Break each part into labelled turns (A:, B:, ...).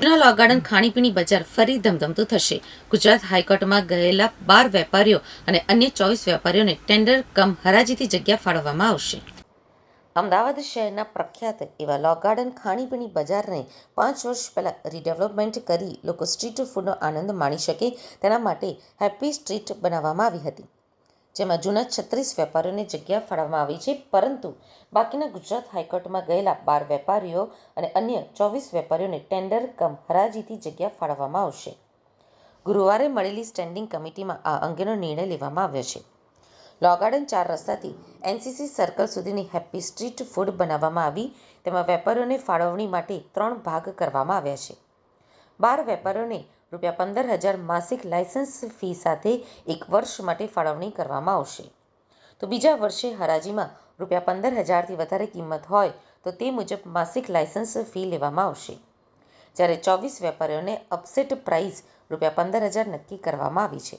A: લો garden ખાણીપીણી બજાર ફરી ધમધમતું થશે. ગુજરાત હાઈકોર્ટમાં ગયેલા બાર વેપારીઓ અને અન્ય ચોવીસ વેપારીઓને ટેન્ડર કમ હરાજીથી જગ્યા ફાળવવામાં આવશે. અમદાવાદ શહેરના પ્રખ્યાત એવા લો ગાર્ડન ખાણીપીણી બજારને પાંચ વર્ષ પહેલાં રીડેવલપમેન્ટ કરી લોકો સ્ટ્રીટ ફૂડનો આનંદ માણી શકે તેના માટે હેપી સ્ટ્રીટ બનાવવામાં આવી હતી. જેમાં જૂના છત્રીસ વેપારીઓને જગ્યા ફાળવવામાં આવી છે. પરંતુ બાકીના ગુજરાત હાઈકોર્ટમાં ગયેલા બાર વેપારીઓ અને અન્ય ચોવીસ વેપારીઓને ટેન્ડર કમ હરાજીથી જગ્યા ફાળવવામાં આવશે. ગુરુવારે મળેલી સ્ટેન્ડિંગ કમિટીમાં આ અંગેનો નિર્ણય લેવામાં આવ્યો છે. લો ગાર્ડન ચાર રસ્તાથી એનસીસી સર્કલ સુધીની હેપી સ્ટ્રીટ ફૂડ બનાવવામાં આવી. તેમાં વેપારીઓને ફાળવણી માટે ત્રણ ભાગ કરવામાં આવ્યા છે. બાર વેપારીઓને રૂપિયા પંદર હજાર માસિક લાયસન્સ ફી સાથે એક વર્ષ માટે ફાળવણી કરવામાં આવશે. તો બીજા વર્ષે હરાજીમાં રૂપિયા પંદર હજારથી વધારે કિંમત હોય તો તે મુજબ માસિક લાયસન્સ ફી લેવામાં આવશે. જ્યારે ચોવીસ વેપારીઓને અપસેટ પ્રાઇસ રૂપિયા પંદર હજાર નક્કી કરવામાં આવી છે,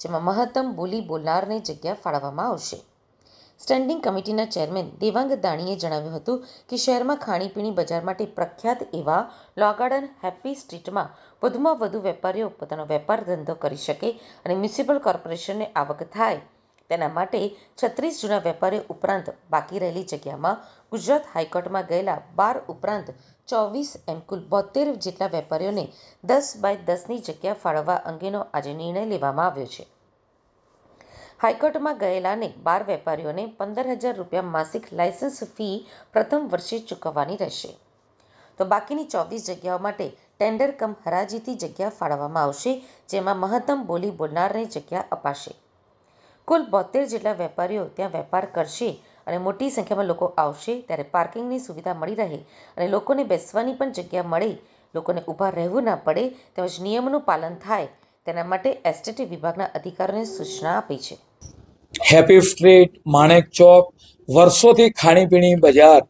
A: જેમાં મહત્તમ બોલી બોલનારને જગ્યા ફાળવવામાં આવશે. સ્ટેન્ડિંગ કમિટીના ચેરમેન દેવાંગ દાણીએ જણાવ્યું હતું કે શહેરમાં ખાણીપીણી બજાર માટે પ્રખ્યાત એવા લો ગાર્ડન હેપ્પી સ્ટ્રીટમાં વધુમાં વધુ વેપારીઓ પોતાનો વેપાર ધંધો કરી શકે અને મ્યુનિસિપલ કોર્પોરેશનને આવક થાય. તેના માટે છત્રીસ જૂના વેપારીઓ ઉપરાંત બાકી રહેલી જગ્યામાં ગુજરાત હાઈકોર્ટમાં ગયેલા બાર ઉપરાંત ચોવીસ એમ કુલ બોતેર જેટલા વેપારીઓને દસ બાય દસની જગ્યા ફાળવવા અંગેનો આજે નિર્ણય લેવામાં આવ્યો છે. હાઈકોર્ટમાં ગયેલાને બાર વેપારીઓને પંદર હજાર રૂપિયા માસિક લાયસન્સ ફી પ્રથમ વર્ષે ચૂકવવાની રહેશે. તો બાકીની ચોવીસ જગ્યાઓ માટે ટેન્ડર કમ હરાજીથી જગ્યા ફાળવવામાં આવશે, જેમાં મહત્તમ બોલી બોલનારને જગ્યા અપાશે. કુલ બોતેર જેટલા વેપારીઓ ત્યાં વેપાર કરશે અને મોટી સંખ્યામાં લોકો આવશે ત્યારે પાર્કિંગની સુવિધા મળી રહે અને લોકોને બેસવાની પણ જગ્યા મળે, લોકોને ઊભા રહેવું ના પડે તેમજ નિયમોનું પાલન થાય તેના માટે એસટીટી વિભાગના અધિકારીઓને સૂચના આપી છે.
B: હેપી સ્ટ્રીટ માણેક ચોક વર્ષોથી ખાણીપીણી બજાર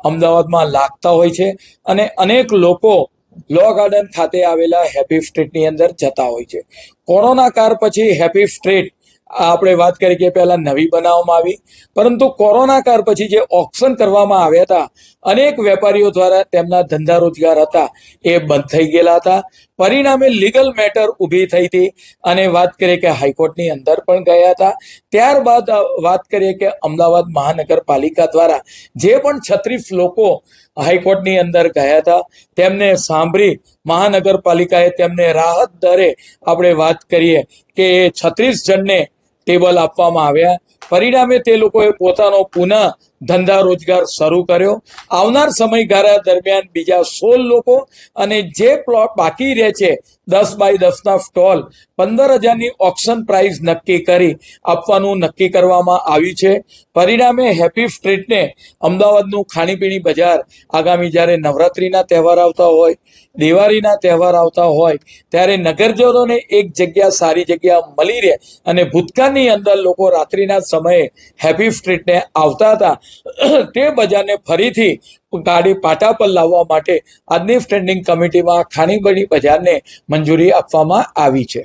B: અમદાવાદમાં લાગતા હોય છે અને અનેક લોકો લો ગાર્ડન ખાતે આવેલા હેપી સ્ટ્રીટની અંદર જતા હોય છે. કોરોના કાળ પછી હેપી સ્ટ્રીટ આપણે વાત કરી કે પહેલાં નવી બનાવવામાં આવી, પરંતુ કોરોના કાળ પછી જે ઓક્શન કરવામાં આવ્યા હતા, અનેક વેપારીઓ દ્વારા તેમના ધંધા રોજગાર હતા, એ બંધ થઈ ગયેલા હતા. પરિણામે લીગલ મેટર ઊભી થઈ હતી અને વાત કરીએ કે હાઈકોર્ટની અંદર પણ ગયા હતા. ત્યારબાદ વાત કરીએ કે અમદાવાદ મહાનગરપાલિકા દ્વારા જે પણ છત્રીસ લોકો હાઈકોર્ટની અંદર ગયા હતા, તેમને સાંભળી મહાનગરપાલિકાએ તેમને રાહત દરે આપણે વાત કરીએ કે છત્રીસ જણને ટેબલ આપવામાં આવ્યા. પરિણામે તે લોકોએ પોતાનો પુનઃ ધંધા રોજગાર શરૂ કર્યો. આવનાર સમયગાળા દરમિયાન બીજા સોળ લોકો અને જે પ્લોટ બાકી રહે છે, દસ બાય દસના સ્ટોલ પંદર હજારની ઓપ્શન પ્રાઇસ નક્કી કરી આપવાનું નક્કી કરવામાં આવ્યું છે. પરિણામે હેપી સ્ટ્રીટને અમદાવાદનું ખાણીપીણી બજાર આગામી જ્યારે નવરાત્રિના તહેવાર આવતા હોય, દિવાળીના તહેવાર આવતા હોય, ત્યારે નગરજનોને એક જગ્યા સારી જગ્યા મળી રહે અને ભૂતકાળની અંદર લોકો રાત્રિના સમયે હેપી સ્ટ્રીટને આવતા હતા. તે બજારને ફરીથી ગાડી પાટા પર લાવવા માટે આજની સ્ટેન્ડિંગ કમિટીમાં ખાણીપીણી બજારને મંજૂરી આપવામાં આવી છે.